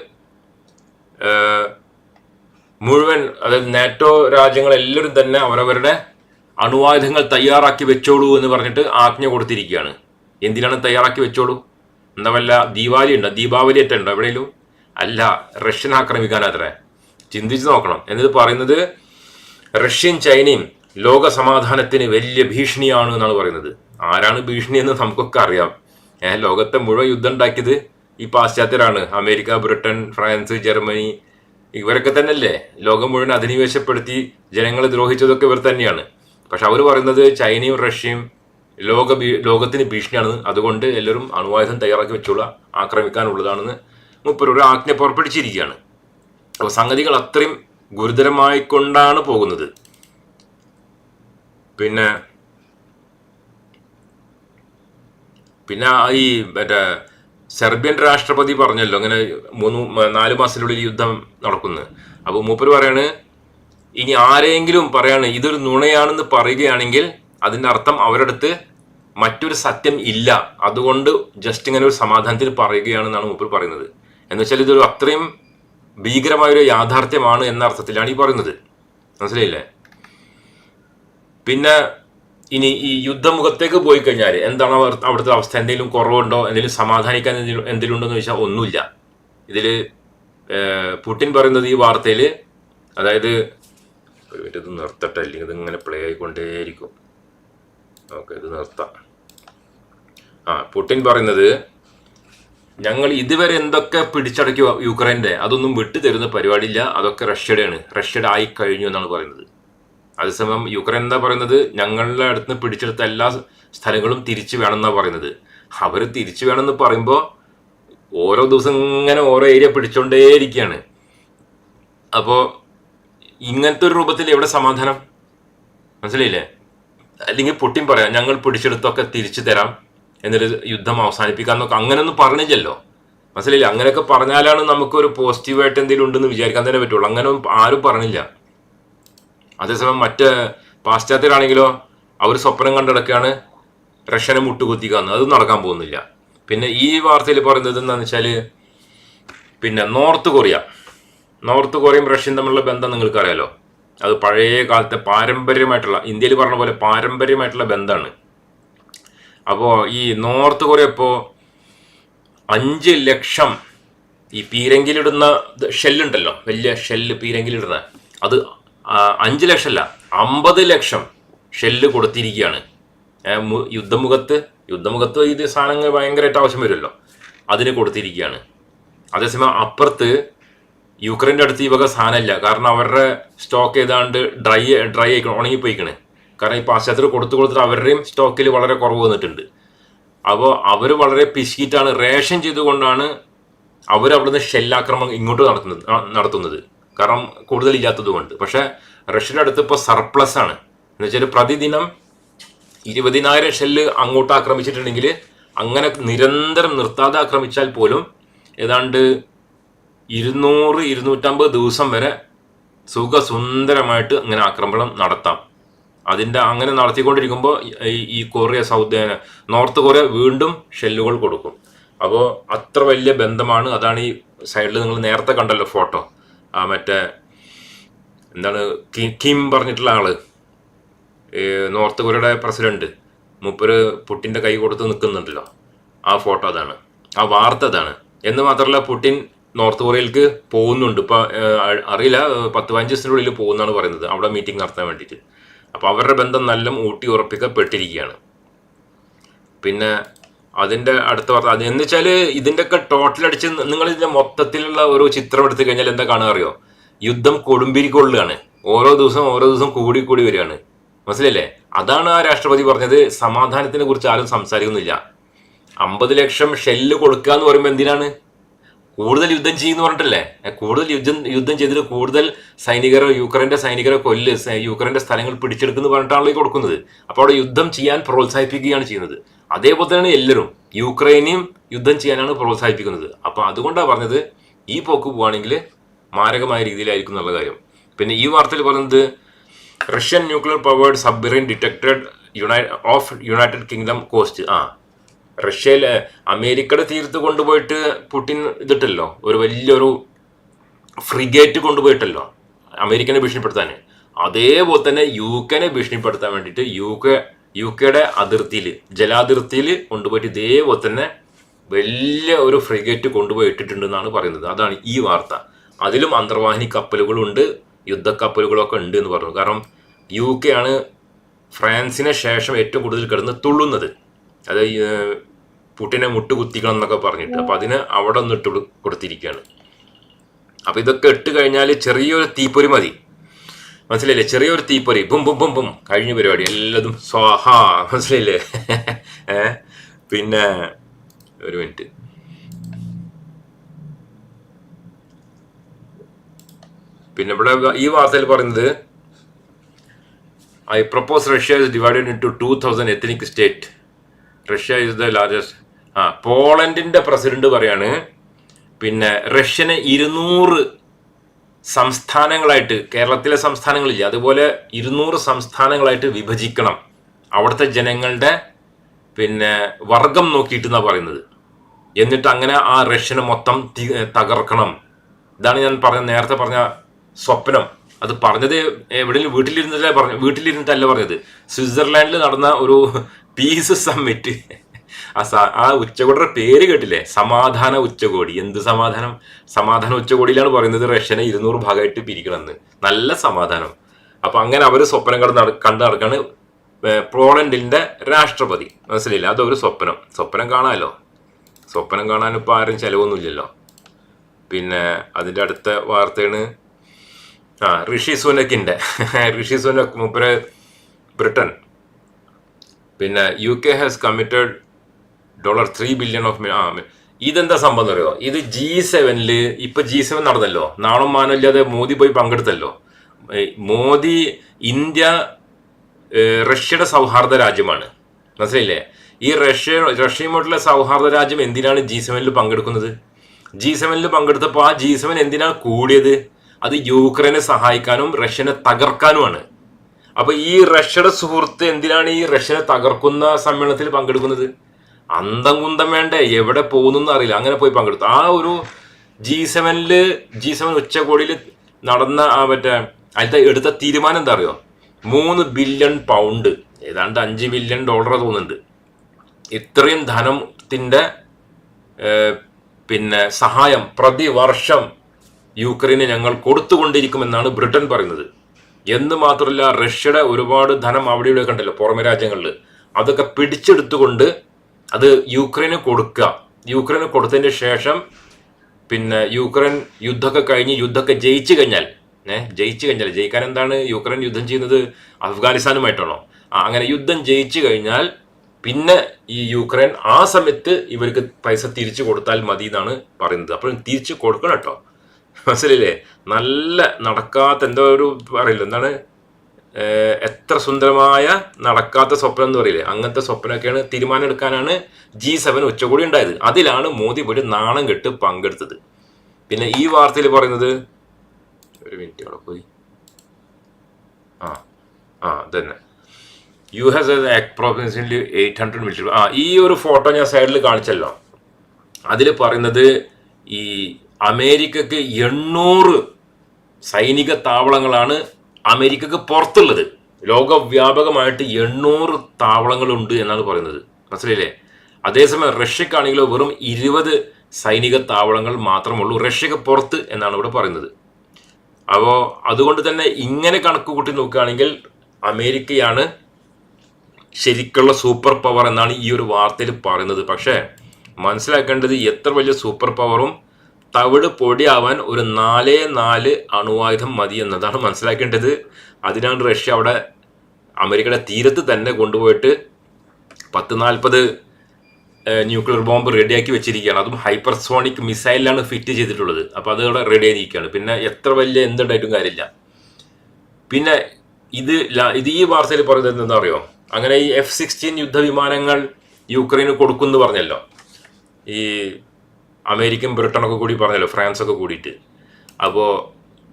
മുഴുവൻ അതായത് നാറ്റോ രാജ്യങ്ങളെല്ലാവരും തന്നെ അവരവരുടെ അണുവായുധങ്ങൾ തയ്യാറാക്കി വെച്ചോളൂ എന്ന് പറഞ്ഞിട്ട് ആജ്ഞ കൊടുത്തിരിക്കുകയാണ്. എന്തിനാണ് തയ്യാറാക്കി വെച്ചോളൂ? എന്താ വല്ല ദീപാവലി ഉണ്ടോ? ദീപാവലി ഉണ്ടോ എവിടെയെങ്കിലും അല്ല റഷ്യൻ ആക്രമിക്കാനത്രേ ചിന്തിച്ചു നോക്കണം. എന്നിത് പറയുന്നത് റഷ്യൻ ചൈനയും ലോക സമാധാനത്തിന് വലിയ ഭീഷണിയാണ് എന്നാണ് പറയുന്നത്. ആരാണ് ഭീഷണി എന്ന് നമുക്കൊക്കെ അറിയാം. ഏഹ് ലോകത്തെ മുഴുവൻ യുദ്ധം ഉണ്ടാക്കിയത് ഈ പാശ്ചാത്യരാണ്. അമേരിക്ക ബ്രിട്ടൻ ഫ്രാൻസ് ജർമ്മനി ഇവരൊക്കെ തന്നെയല്ലേ? ലോകം മുഴുവൻ അധിനിവേശപ്പെടുത്തി ജനങ്ങളെ ദ്രോഹിച്ചതൊക്കെ ഇവർ തന്നെയാണ്. പക്ഷെ അവർ പറയുന്നത് ചൈനയും റഷ്യയും ലോക ലോകത്തിന് ഭീഷണിയാണ് അതുകൊണ്ട് എല്ലാവരും അണുവായുധം തയ്യാറാക്കി വെച്ചുള്ള ആക്രമിക്കാനുള്ളതാണെന്ന് മുപ്പർ ഒരു ആജ്ഞ പുറപ്പെടുവിച്ചിരിക്കുകയാണ്. അപ്പോൾ സംഗതികൾ അത്രയും ഗുരുതരമായിക്കൊണ്ടാണ് പോകുന്നത്. പിന്നെ പിന്നെ ഈ മറ്റേ സെർബിയൻ രാഷ്ട്രപതി പറഞ്ഞല്ലോ അങ്ങനെ മൂന്ന് നാല് മാസത്തിനുള്ളിൽ യുദ്ധം നടക്കുന്നു. അപ്പോൾ മൂപ്പർ പറയാണ് ഇനി ആരെങ്കിലും പറയാണ് ഇതൊരു നുണയാണെന്ന് പറയുകയാണെങ്കിൽ അതിന്റെ അർത്ഥം അവരടുത്ത് മറ്റൊരു സത്യം ഇല്ല. അതുകൊണ്ട് ജസ്റ്റ് ഇങ്ങനെ ഒരു സമാധാനത്തിൽ പറയുകയാണെന്നാണ് മൂപ്പർ പറയുന്നത്. എന്ന് വെച്ചാൽ ഇതൊരു അത്രയും ഭീകരമായൊരു യാഥാർത്ഥ്യമാണ് എന്ന അർത്ഥത്തിലാണ് ഈ പറയുന്നത്. മനസ്സിലായില്ലേ? പിന്നെ ഇനി ഈ യുദ്ധമുഖത്തേക്ക് പോയി കഴിഞ്ഞാൽ എന്താണ് അവിടുത്തെ അവസ്ഥ? എന്തെങ്കിലും കുറവുണ്ടോ? എന്തെങ്കിലും സമാധാനിക്കാൻ എന്തെങ്കിലും ഉണ്ടോ എന്ന് ചോദിച്ചാൽ ഒന്നുമില്ല. ഇതിൽ പുട്ടിൻ പറയുന്നത് ഈ വാർത്തയിൽ അതായത് ഒരു മിനിറ്റ് ഇത് നിർത്തട്ടെ അല്ലെങ്കിൽ ഇതിങ്ങനെ പ്ലേ ആയിക്കൊണ്ടേയിരിക്കും. ഓക്കെ ഇത് നിർത്താം. ആ പുടിൻ പറയുന്നത് ഞങ്ങൾ ഇതുവരെ എന്തൊക്കെ പിടിച്ചടക്കി യുക്രൈന്റെ? അതൊന്നും വിട്ടു തരുന്ന പരിപാടിയില്ല. അതൊക്കെ റഷ്യയുടെയാണ്. റഷ്യയുടെ ആയി കഴിഞ്ഞു എന്നാണ് പറയുന്നത്. അതേസമയം യുക്രൈൻ എന്താ പറയുന്നത്? ഞങ്ങളുടെ അടുത്ത് പിടിച്ചെടുത്ത എല്ലാ സ്ഥലങ്ങളും തിരിച്ചു വേണമെന്നാണ് പറയുന്നത്. അവർ തിരിച്ചു വേണമെന്ന് പറയുമ്പോൾ ഓരോ ദിവസം ഇങ്ങനെ ഓരോ ഏരിയ പിടിച്ചുകൊണ്ടേയിരിക്കുകയാണ് അപ്പോൾ ഇങ്ങനത്തെ ഒരു രൂപത്തിൽ എവിടെ സമാധാനം? മനസ്സിലായില്ലേ? അല്ലെങ്കിൽ പൊട്ടിയും പറയാം ഞങ്ങൾ പിടിച്ചെടുത്തൊക്കെ തിരിച്ചു തരാം എന്നിട്ട് യുദ്ധം അവസാനിപ്പിക്കാം എന്നൊക്കെ അങ്ങനെയൊന്നും പറഞ്ഞില്ലല്ലോ. മനസ്സിലില്ല അങ്ങനെയൊക്കെ പറഞ്ഞാലാണ് നമുക്കൊരു പോസിറ്റീവായിട്ട് എന്തെങ്കിലും ഉണ്ടെന്ന് വിചാരിക്കാൻ തന്നെ പറ്റുള്ളൂ. അങ്ങനെ ആരും പറഞ്ഞില്ല. അതേസമയം മറ്റ് പാശ്ചാത്യരാണെങ്കിലോ അവർ സ്വപ്നം കണ്ടിടക്കാണ് റഷ്യനെ മുട്ടുകുത്തിക്കാന്ന്. അത് നടക്കാൻ പോകുന്നില്ല. പിന്നെ ഈ വാർത്തയിൽ പറയുന്നത് എന്താണെന്ന് വെച്ചാൽ പിന്നെ നോർത്ത് കൊറിയ. നോർത്ത് കൊറിയയും റഷ്യയും തമ്മിലുള്ള ബന്ധം നിങ്ങൾക്ക് അറിയാലോ അത് പഴയ കാലത്തെ പാരമ്പര്യമായിട്ടുള്ള ഇന്ത്യയിൽ പറഞ്ഞ പോലെ പാരമ്പര്യമായിട്ടുള്ള ബന്ധമാണ്. അപ്പോൾ ഈ നോർത്ത് കൊറിയ ഇപ്പോൾ അഞ്ച് ലക്ഷം ഈ പീരങ്കിലിടുന്ന ഷെല്ലുണ്ടല്ലോ വലിയ ഷെല്ല് പീരങ്കിലിടുന്ന. അത് അഞ്ച് ലക്ഷം അല്ല അമ്പത് ലക്ഷം ഷെല്ല് കൊടുത്തിരിക്കുകയാണ്. യുദ്ധമുഖത്ത് യുദ്ധമുഖത്ത് ഇത് സാധനങ്ങൾ ഭയങ്കരമായിട്ട് ആവശ്യം വരുമല്ലോ. അതിന് കൊടുത്തിരിക്കുകയാണ്. അതേസമയം അപ്പുറത്ത് യുക്രൈന്റെ അടുത്ത് ഈ വക സാധനമില്ല. കാരണം അവരുടെ സ്റ്റോക്ക് ഏതാണ്ട് ഡ്രൈ ഡ്രൈ ആയിക്കണം ഉണങ്ങിപ്പോയിക്കണേ. കാരണം ഈ പാശ്ചാത്യർ കൊടുത്തു കൊടുത്തിട്ട് അവരുടെയും സ്റ്റോക്കിൽ വളരെ കുറവ് വന്നിട്ടുണ്ട്. അപ്പോൾ അവർ വളരെ പിശുക്കിയിട്ടാണ് റേഷൻ ചെയ്തുകൊണ്ടാണ് അവർ അവിടുന്ന് ഷെല്ലാക്രമണം ഇങ്ങോട്ട് നടത്തുന്നത് നടത്തുന്നത്. കാരണം കൂടുതലില്ലാത്തത് കൊണ്ട്. പക്ഷേ റഷ്യയുടെ അടുത്ത് ഇപ്പോൾ സർപ്ലസ് ആണ്. എന്ന് വെച്ചാൽ പ്രതിദിനം ഇരുപതിനായിരം ഷെല്ല് അങ്ങോട്ട് ആക്രമിച്ചിട്ടുണ്ടെങ്കിൽ അങ്ങനെ നിരന്തരം നിർത്താതെ ആക്രമിച്ചാൽ പോലും ഏതാണ്ട് ഇരുന്നൂറ് ഇരുന്നൂറ്റമ്പത് ദിവസം വരെ സുഖസുന്ദരമായിട്ട് അങ്ങനെ ആക്രമണം നടത്താം. അതിന്റെ അങ്ങനെ നടത്തിക്കൊണ്ടിരിക്കുമ്പോൾ ഈ- കൊറിയ സൗത്ത് നോർത്ത് കൊറിയ വീണ്ടും ഷെല്ലുകൾ കൊടുക്കും. അപ്പോൾ അത്ര വലിയ ബന്ധമാണ്. അതാണ് ഈ സൈഡിൽ നിങ്ങൾ നേരത്തെ കണ്ടല്ലോ ഫോട്ടോ. ആ മറ്റേ എന്താണ് കിം പറഞ്ഞിട്ടുള്ള ആൾ. നോർത്ത് കൊറിയയുടെ പ്രസിഡന്റ്. മുപ്പര് പുട്ടിന്റെ കൈ കൊടുത്ത് നിൽക്കുന്നുണ്ടല്ലോ. ആ ഫോട്ടോ അതാണ്. ആ വാർത്ത അതാണ്. എന്ന് മാത്രമല്ല പുടിൻ നോർത്ത് കൊറിയയിലേക്ക് പോകുന്നുണ്ട്. ഇപ്പൊ അറിയില്ല പത്ത് പതിനഞ്ച് ദിവസത്തിനുള്ളിൽ പോകുന്നതാണ് പറയുന്നത്. അവിടെ മീറ്റിംഗ് നടത്താൻ വേണ്ടിയിട്ട്. അപ്പോൾ അവരുടെ ബന്ധം നല്ല ഊട്ടി ഉറപ്പിക്കപ്പെട്ടിരിക്കുകയാണ്. പിന്നെ അതിന്റെ അടുത്ത വാർത്ത അത് എന്ന് വെച്ചാൽ ഇതിന്റെയൊക്കെ ടോട്ടൽ അടിച്ച് നിങ്ങൾ ഇതിന്റെ മൊത്തത്തിലുള്ള ഒരു ചിത്രം എടുത്തു കഴിഞ്ഞാൽ എന്താ കാണുക അറിയോ? യുദ്ധം കൊടുമ്പിരിക്കൊള്ളുകയാണ്. ഓരോ ദിവസം ഓരോ ദിവസം കൂടി കൂടി വരികയാണ്. മനസ്സിലല്ലേ അതാണ് ആ രാഷ്ട്രപതി പറഞ്ഞത്. സമാധാനത്തിനെ കുറിച്ച് ആരും സംസാരിക്കുന്നില്ല. അമ്പത് ലക്ഷം ഷെല്ല് കൊടുക്കുക എന്ന് പറയുമ്പോൾ എന്തിനാണ്? കൂടുതൽ യുദ്ധം ചെയ്യുന്ന പറഞ്ഞിട്ടല്ലേ? കൂടുതൽ യുദ്ധം യുദ്ധം ചെയ്തിട്ട് കൂടുതൽ സൈനികരോ യുക്രൈന്റെ സൈനികരോ കൊല്ല് യുക്രൈന്റെ സ്ഥലങ്ങൾ പിടിച്ചെടുക്കുന്നു പറഞ്ഞിട്ടാണല്ലോ കൊടുക്കുന്നത്. അപ്പോൾ അവിടെ യുദ്ധം ചെയ്യാൻ പ്രോത്സാഹിപ്പിക്കുകയാണ് ചെയ്യുന്നത്. അതേപോലെ തന്നെയാണ് എല്ലാവരും യുക്രൈനെയും യുദ്ധം ചെയ്യാനാണ് പ്രോത്സാഹിപ്പിക്കുന്നത്. അപ്പോൾ അതുകൊണ്ടാണ് പറഞ്ഞത് ഈ പോക്ക് പോവുകയാണെങ്കിൽ മാരകമായ രീതിയിലായിരിക്കും എന്നുള്ള കാര്യം. പിന്നെ ഈ വാർത്തയിൽ പറയുന്നത് Russian nuclear powered submarine detected യുണൈ off United Kingdom coast. ആ റഷ്യയിൽ അമേരിക്കയുടെ തീരത്ത് കൊണ്ടുപോയിട്ട് പുട്ടിൻ ഇതിട്ടല്ലോ. ഒരു വലിയൊരു ഫ്രിഗേറ്റ് കൊണ്ടുപോയിട്ടല്ലോ അമേരിക്കനെ ഭീഷണിപ്പെടുത്താൻ. അതേപോലെ തന്നെ യു കെനെ ഭീഷണിപ്പെടുത്താൻ വേണ്ടിയിട്ട് യു കെ യു കെയുടെ അതിർത്തിയിൽ ജലാതിർത്തിയിൽ കൊണ്ടുപോയിട്ട് ഇതേപോലെ തന്നെ വലിയ ഒരു ഫ്രിഗേറ്റ് കൊണ്ടുപോയി ഇട്ടിട്ടുണ്ടെന്നാണ് പറയുന്നത്. അതാണ് ഈ വാർത്ത. അതിലും അന്തർവാഹിനി കപ്പലുകളുണ്ട് യുദ്ധക്കപ്പലുകളൊക്കെ ഉണ്ട് എന്ന് പറഞ്ഞു. കാരണം യു കെ ആണ് ഫ്രാൻസിന് ശേഷം ഏറ്റവും കൂടുതൽ കിടന്ന് തുള്ളുന്നത്. അത് പുട്ടിനെ മുട്ട് മുട്ടുകുത്തിക്കണം എന്നൊക്കെ പറഞ്ഞിട്ട്. അപ്പൊ അതിന് അവിടെ ഒന്ന് ഇട്ട് കൊടുത്തിരിക്കുകയാണ് അപ്പൊ ഇതൊക്കെ ഇട്ട് കഴിഞ്ഞാൽ ചെറിയൊരു തീപ്പൊരി മതി. മനസ്സിലായില്ലേ? ചെറിയൊരു തീപ്പൊരി. Boom boom boom boom. കഴിഞ്ഞ പരിപാടി. എല്ലാതും സ്വാഹ. മനസ്സിലായില്ലേ? ഏ? പിന്നെ ഒരു മിനിറ്റ്. പിന്നെ ഇവിടെ ഈ വാർത്തയിൽ പറയുന്നത് I propose Russia is divided into two thousand ethnic state Russia is the largest ആ പോളണ്ടിന്റെ പ്രസിഡന്റ് പറയാണ് പിന്നെ റഷ്യനെ ഇരുന്നൂറ് സംസ്ഥാനങ്ങളായിട്ട് കേരളത്തിലെ സംസ്ഥാനങ്ങളില്ല അതുപോലെ ഇരുന്നൂറ് സംസ്ഥാനങ്ങളായിട്ട് വിഭജിക്കണം. അവിടുത്തെ ജനങ്ങളുടെ പിന്നെ വർഗം നോക്കിയിട്ട് എന്നാ പറയുന്നത്. എന്നിട്ട് അങ്ങനെ ആ റഷ്യനെ മൊത്തം തകർക്കണം. ഇതാണ് ഞാൻ പറഞ്ഞ നേരത്തെ പറഞ്ഞ സ്വപ്നം. അത് പറഞ്ഞത് എവിടെയെങ്കിലും വീട്ടിലിരുന്നല്ലേ പറഞ്ഞു വീട്ടിലിരുന്നിട്ടല്ല പറഞ്ഞത്. സ്വിറ്റ്സർലാൻഡിൽ നടന്ന ഒരു (laughs) പീസ് സമ്മിറ്റ് ആ ആ ഉച്ചകോടിയുടെ പേര് കേട്ടില്ലേ? സമാധാന ഉച്ചകോടി. എന്ത് സമാധാനം? സമാധാന ഉച്ചകോടിയിലാണ് പറയുന്നത് റഷ്യനെ ഇരുന്നൂറ് ഭാഗമായിട്ട് പിരിക്കണമെന്ന്. നല്ല സമാധാനം. അപ്പൊ അങ്ങനെ അവർ സ്വപ്നം കണ്ട് കണ്ടു നടക്കാണ് പോളണ്ടിന്റെ രാഷ്ട്രപതി. മനസ്സിലില്ല അതൊരു സ്വപ്നം. സ്വപ്നം കാണാമല്ലോ. സ്വപ്നം കാണാൻ ഇപ്പൊ ആരും ചിലവൊന്നുമില്ലല്ലോ. പിന്നെ അതിന്റെ അടുത്ത വാർത്തയാണ് ആ ഋഷി സുനക്കിന്റെ. (laughs) ഋഷി സുനക് മൂപ്പര് ബ്രിട്ടൻ. പിന്നെ U K has committed dollar three billion of ആ ഇതെന്താ സംഭവം അറിയോ ഇത് ജി സെവനിൽ ഇപ്പൊ ജി സെവൻ നടന്നല്ലോ. നാളും മാനം ഇല്ലാതെ മോദി പോയി പങ്കെടുത്തല്ലോ. മോദി ഇന്ത്യ റഷ്യയുടെ സൗഹാർദ്ദ രാജ്യമാണ്. മനസ്സിലായില്ലേ? ഈ റഷ്യ റഷ്യയുമായിട്ടുള്ള സൗഹാർദ്ദ രാജ്യം എന്തിനാണ് ജി സെവനിൽ പങ്കെടുക്കുന്നത്? ജി സെവനിൽ പങ്കെടുത്തപ്പോൾ ആ ജി സെവൻ എന്തിനാണ് കൂടിയത്? അത് യുക്രൈനെ സഹായിക്കാനും റഷ്യനെ തകർക്കാനുമാണ്. അപ്പൊ ഈ റഷ്യയുടെ സുഹൃത്ത് എന്തിനാണ് ഈ റഷ്യനെ തകർക്കുന്ന സമ്മേളനത്തിൽ പങ്കെടുക്കുന്നത്? അന്തം കുന്തം വേണ്ടേ? എവിടെ പോകുന്നു അറിയില്ല. അങ്ങനെ പോയി പങ്കെടുത്തു. ആ ഒരു ജി സെവനിൽ ജി സെവൻ ഉച്ചകോടിയിൽ നടന്ന ആ മറ്റേ അതിലത്തെ എടുത്ത തീരുമാനം എന്താ അറിയോ? മൂന്ന് ബില്യൺ പൗണ്ട് ഏതാണ്ട് അഞ്ച് ബില്യൺ ഡോളർ തോന്നുന്നുണ്ട്. ഇത്രയും ധനത്തിന്റെ പിന്നെ സഹായം പ്രതിവർഷം യുക്രൈന് ഞങ്ങൾ കൊടുത്തുകൊണ്ടിരിക്കുമെന്നാണ് ബ്രിട്ടൻ പറയുന്നത്. എന്ന് മാത്രമല്ല റഷ്യയുടെ ഒരുപാട് ധനം അവിടെ ഇവിടെ കണ്ടല്ലോ പുറമെ രാജ്യങ്ങളിൽ. അതൊക്കെ പിടിച്ചെടുത്തുകൊണ്ട് അത് യുക്രൈന് കൊടുക്കുക. യുക്രൈന് കൊടുത്തതിന് ശേഷം പിന്നെ യുക്രൈൻ യുദ്ധമൊക്കെ കഴിഞ്ഞ് യുദ്ധമൊക്കെ ജയിച്ചു കഴിഞ്ഞാൽ ഏഹ് ജയിച്ചു കഴിഞ്ഞാൽ ജയിക്കാൻ എന്താണ് യുക്രൈൻ യുദ്ധം ചെയ്യുന്നത്? അഫ്ഗാനിസ്ഥാനുമായിട്ടാണോ? ആ അങ്ങനെ യുദ്ധം ജയിച്ചു കഴിഞ്ഞാൽ പിന്നെ ഈ യുക്രൈൻ ആ സമയത്ത് ഇവർക്ക് പൈസ തിരിച്ചു കൊടുത്താൽ മതി എന്നാണ് പറയുന്നത്. അപ്പോൾ തിരിച്ചു കൊടുക്കണം കേട്ടോ. മനസ്സിലില്ലേ നല്ല നടക്കാത്ത എന്തോ ഒരു പറയില്ല എന്താണ്? എത്ര സുന്ദരമായ നടക്കാത്ത സ്വപ്നം എന്ന് പറയില്ലേ? അങ്ങനത്തെ സ്വപ്നമൊക്കെയാണ് തീരുമാനം എടുക്കാനാണ് ജി സെവൻ ഉച്ചകൂടി ഉണ്ടായത്. അതിലാണ് മോദി പോയിട്ട് നാണം കെട്ട് പങ്കെടുത്തത്. പിന്നെ ഈ വാർത്തയിൽ പറയുന്നത് ഒരു മിനിറ്റ് അവിടെ പോയി. ആ ആ തന്നെ U has approximately eight hundred minute ആ ഈ ഒരു ഫോട്ടോ ഞാൻ സൈഡിൽ കാണിച്ചല്ലോ. അതിൽ പറയുന്നത് ഈ അമേരിക്കക്ക് എണ്ണൂറ് സൈനിക താവളങ്ങളാണ് അമേരിക്കക്ക് പുറത്തുള്ളത്. ലോകവ്യാപകമായിട്ട് എണ്ണൂറ് താവളങ്ങളുണ്ട് എന്നാണ് പറയുന്നത്. മനസ്സിലായില്ലേ? അതേസമയം റഷ്യക്കാണെങ്കിലോ വെറും ഇരുപത് സൈനിക താവളങ്ങൾ മാത്രമുള്ളൂ റഷ്യക്ക് പുറത്ത് എന്നാണ് ഇവിടെ പറയുന്നത്. അപ്പോൾ അതുകൊണ്ട് തന്നെ ഇങ്ങനെ കണക്ക് കൂട്ടി നോക്കുകയാണെങ്കിൽ അമേരിക്കയാണ് ശരിക്കുള്ള സൂപ്പർ പവർ എന്നാണ് ഈ ഒരു വാർത്തയിൽ പറയുന്നത്. പക്ഷേ മനസ്സിലാക്കേണ്ടത് എത്ര വലിയ സൂപ്പർ പവറും തവിട് പൊടിയാവാൻ ഒരു നാലേ നാല് അണുവായുധം മതി എന്നതാണ് മനസ്സിലാക്കേണ്ടത്. അതിനാണ് റഷ്യ അവിടെ അമേരിക്കയുടെ തീരത്ത് തന്നെ കൊണ്ടുപോയിട്ട് പത്ത് നാൽപ്പത് ന്യൂക്ലിയർ ബോംബ് റെഡിയാക്കി വെച്ചിരിക്കുകയാണ്. അതും ഹൈപ്പർസോണിക് മിസൈലിലാണ് ഫിറ്റ് ചെയ്തിട്ടുള്ളത്. അപ്പോൾ അതവിടെ റെഡി ആയിരിക്കുകയാണ്. പിന്നെ എത്ര വലിയ എന്തുണ്ടായിട്ടും കാര്യമില്ല. പിന്നെ ഇത് ഇത് ഈ വാർത്തയിൽ പറയുന്നത് എന്താ അറിയോ അങ്ങനെ ഈ എഫ് സിക്സ്റ്റീൻ യുദ്ധവിമാനങ്ങൾ യുക്രൈന് കൊടുക്കുമെന്ന് പറഞ്ഞല്ലോ. ഈ അമേരിക്കൻ ബ്രിട്ടനൊക്കെ കൂടി പറഞ്ഞല്ലോ ഫ്രാൻസൊക്കെ കൂടിയിട്ട്. അപ്പോൾ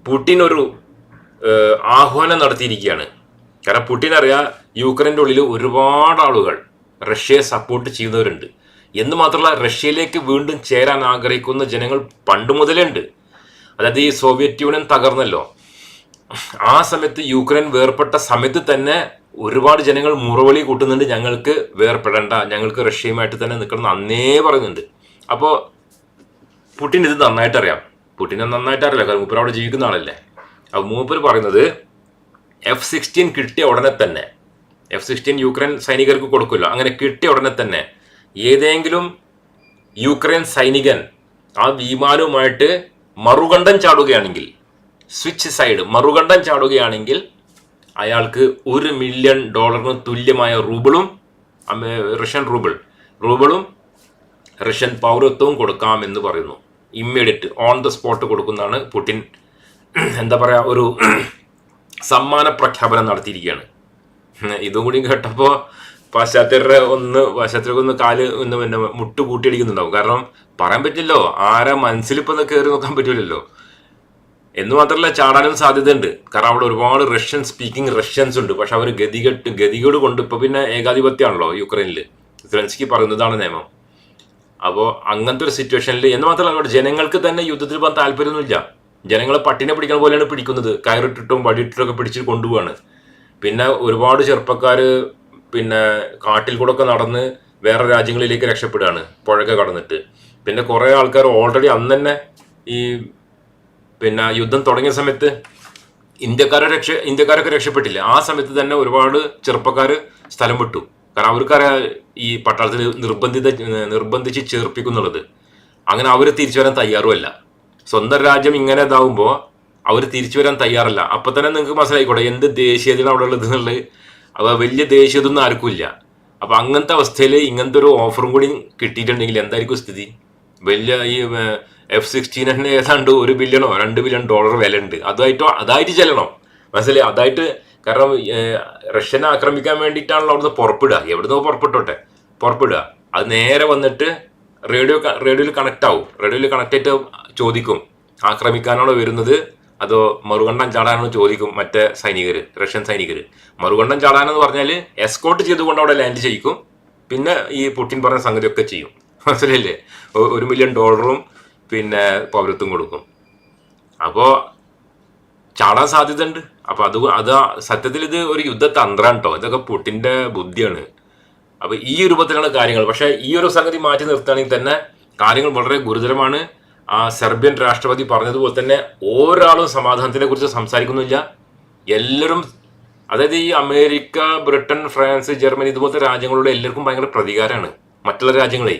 പുടിൻ ഒരു ആഹ്വാനം നടത്തിയിരിക്കുകയാണ്. കാരണം പുടിൻ അറിയാം യുക്രൈന്റെ ഉള്ളിൽ ഒരുപാട് ആളുകൾ റഷ്യയെ സപ്പോർട്ട് ചെയ്യുന്നവരുണ്ട്. എന്ന് മാത്രമല്ല റഷ്യയിലേക്ക് വീണ്ടും ചേരാൻ ആഗ്രഹിക്കുന്ന ജനങ്ങൾ പണ്ട് മുതലേ ഉണ്ട്. അതായത് ഈ സോവിയറ്റ് യൂണിയൻ തകർന്നല്ലോ. ആ സമയത്ത് യുക്രൈൻ വേർപെട്ട സമയത്ത് തന്നെ ഒരുപാട് ജനങ്ങൾ മുറവിളി കൂട്ടുന്നുണ്ട്. ഞങ്ങൾക്ക് വേർപെടണ്ട ഞങ്ങൾക്ക് റഷ്യയുമായിട്ട് തന്നെ നിൽക്കണം അന്നേ പറയുന്നുണ്ട്. അപ്പോൾ പുടിൻ ഇത് നന്നായിട്ട് അറിയാം പുട്ടിനെ നന്നായിട്ട് അറിയില്ല കാരണം മൂപ്പർ അവിടെ ജീവിക്കുന്ന ആളല്ലേ. അപ്പോൾ മൂപ്പർ പറയുന്നത് എഫ് സിക്സ്റ്റീൻ കിട്ടിയ ഉടനെ തന്നെ എഫ് സിക്സ്റ്റീൻ യുക്രൈൻ സൈനികർക്ക് കൊടുക്കില്ല. അങ്ങനെ കിട്ടിയ ഉടനെ തന്നെ ഏതെങ്കിലും യുക്രൈൻ സൈനികൻ ആ വിമാനവുമായിട്ട് മറുകണ്ഠം ചാടുകയാണെങ്കിൽ സ്വിച്ച് സൈഡ് മറുകണ്ഠം ചാടുകയാണെങ്കിൽ അയാൾക്ക് ഒരു മില്യൺ ഡോളറിന് തുല്യമായ റൂബിളും റഷ്യൻ റൂബിൾ റൂബിളും റഷ്യൻ പൗരത്വവും കൊടുക്കാമെന്ന് പറയുന്നു. ഇമ്മീഡിയറ്റ് ഓൺ ദ സ്പോട്ട് കൊടുക്കുന്നതാണ് പുടിൻ. എന്താ പറയുക ഒരു സമ്മാന പ്രഖ്യാപനം നടത്തിയിരിക്കുകയാണ്. ഇതും കൂടി കേട്ടപ്പോൾ പാശ്ചാത്യരുടെ ഒന്ന് പാശ്ചാത്യർക്ക് ഒന്ന് കാൽ ഒന്ന് പിന്നെ മുട്ട് കൂട്ടിയടിക്കുന്നുണ്ടാവും കാരണം പറയാൻ പറ്റില്ലല്ലോ ആരാ മനസ്സിലിപ്പോൾ ഒന്ന് കയറി നോക്കാൻ പറ്റില്ലല്ലോ എന്ന് മാത്രമല്ല ചാടാനും സാധ്യതയുണ്ട്. കാരണം അവിടെ ഒരുപാട് റഷ്യൻ സ്പീക്കിംഗ് റഷ്യൻസ് ഉണ്ട്. പക്ഷെ അവർ ഗതികെട്ട് ഗതികേട് കൊണ്ട് ഇപ്പൊ പിന്നെ ഏകാധിപത്യമാണല്ലോ യുക്രൈനിൽ സെലൻസ്കി പറയുന്നതാണ് നിയമം. അപ്പോൾ അങ്ങനത്തെ ഒരു സിറ്റുവേഷനിൽ എന്ന് മാത്രമല്ല അവിടെ ജനങ്ങൾക്ക് തന്നെ യുദ്ധത്തിൽ പോകാൻ താല്പര്യമൊന്നുമില്ല. ജനങ്ങളെ പട്ടിനെ പിടിക്കുന്ന പോലെയാണ് പിടിക്കുന്നത്. കയറിട്ടിട്ടും വടിയിട്ടിട്ടും ഒക്കെ പിടിച്ച് കൊണ്ടുപോവാണ്. പിന്നെ ഒരുപാട് ചെറുപ്പക്കാർ പിന്നെ കാട്ടിൽ കൂടെ ഒക്കെ നടന്ന് വേറെ രാജ്യങ്ങളിലേക്ക് രക്ഷപ്പെടുകയാണ്. പുഴയൊക്കെ കടന്നിട്ട്. പിന്നെ കുറേ ആൾക്കാർ ഓൾറെഡി അന്ന് തന്നെ ഈ പിന്നെ യുദ്ധം തുടങ്ങിയ സമയത്ത് ഇന്ത്യക്കാരെ രക്ഷ ഇന്ത്യക്കാരൊക്കെ രക്ഷപ്പെട്ടില്ല. ആ സമയത്ത് തന്നെ ഒരുപാട് ചെറുപ്പക്കാർ സ്ഥലം വിട്ടു. കാരണം അവർക്കറിയാം ഈ പട്ടാളത്തിൽ നിർബന്ധിത നിർബന്ധിച്ച് ചേർപ്പിക്കുന്നുള്ളത് അങ്ങനെ അവർ തിരിച്ചു വരാൻ തയ്യാറുമല്ല. സ്വന്തം രാജ്യം ഇങ്ങനെ ഇതാവുമ്പോൾ അവർ തിരിച്ചു വരാൻ തയ്യാറല്ല. അപ്പം തന്നെ നിങ്ങൾക്ക് മനസ്സിലായിക്കോട്ടെ എന്ത് ദേശീയതയാണ് അവിടെ ഉള്ളത് എന്നുള്ളത്? അപ്പോൾ വലിയ ദേശീയതൊന്നും ആർക്കും ഇല്ല. അപ്പൊ അങ്ങനത്തെ അവസ്ഥയിൽ ഇങ്ങനത്തെ ഒരു ഓഫറും കൂടി കിട്ടിയിട്ടുണ്ടെങ്കിൽ എന്തായിരിക്കും സ്ഥിതി? വലിയ ഈ എഫ് സിക്സ്റ്റീൻ തന്നെ ഏതാണ്ട് ഒരു ബില്യണോ രണ്ട് ബില്യൺ ഡോളർ വില ഉണ്ട്. അതായിട്ടോ അതായിട്ട് ചെല്ലണം. മനസ്സിലായി? അതായിട്ട് കാരണം റഷ്യനെ ആക്രമിക്കാൻ വേണ്ടിയിട്ടാണല്ലോ അവിടുന്ന് പുറപ്പെടുക. എവിടുന്ന് പുറപ്പെട്ടോട്ടെ പുറപ്പെടുക. അത് നേരെ വന്നിട്ട് റേഡിയോ റേഡിയോയിൽ കണക്ട് ആവും. റേഡിയോയിൽ കണക്ട് ആയിട്ട് ചോദിക്കും. ആക്രമിക്കാനാണോ വരുന്നത്? അതോ മറുകണ്ഠം ചാടാനാണോ ചോദിക്കും മറ്റേ സൈനികർ റഷ്യൻ സൈനികർ മറുകണ്ഠം ചാടാനെന്ന് പറഞ്ഞാൽ എസ്കോട്ട് ചെയ്തുകൊണ്ട് അവിടെ ലാൻഡ് ചെയ്യിക്കും. പിന്നെ ഈ പുട്ടിൻ പറഞ്ഞ സംഗതിയൊക്കെ ചെയ്യും. (laughs) മനസ്സിലല്ലേ ഒരു മില്യൺ ഡോളറും പിന്നെ പൗരത്വം കൊടുക്കും. അപ്പോൾ ചാടാൻ സാധ്യതയുണ്ട്. അപ്പൊ അത് അത് സത്യത്തിൽ ഇത് ഒരു യുദ്ധതന്ത്രമാണ് കേട്ടോ ഇതൊക്കെ പുട്ടിന്റെ ബുദ്ധിയാണ്. അപ്പൊ ഈ രൂപത്തിലാണ് കാര്യങ്ങൾ. പക്ഷെ ഈ ഒരു സംഗതി മാറ്റി നിർത്തുകയാണെങ്കിൽ തന്നെ കാര്യങ്ങൾ വളരെ ഗുരുതരമാണ്. ആ സെർബിയൻ രാഷ്ട്രപതി പറഞ്ഞതുപോലെ തന്നെ ഒരാളും സമാധാനത്തിനെ കുറിച്ച് സംസാരിക്കുന്നില്ല എല്ലാവരും അതായത് ഈ അമേരിക്ക ബ്രിട്ടൻ ഫ്രാൻസ് ജർമ്മനി ഇതുപോലത്തെ രാജ്യങ്ങളുടെ എല്ലാവർക്കും ഭയങ്കര പ്രതികാരമാണ്. മറ്റുള്ള രാജ്യങ്ങളെ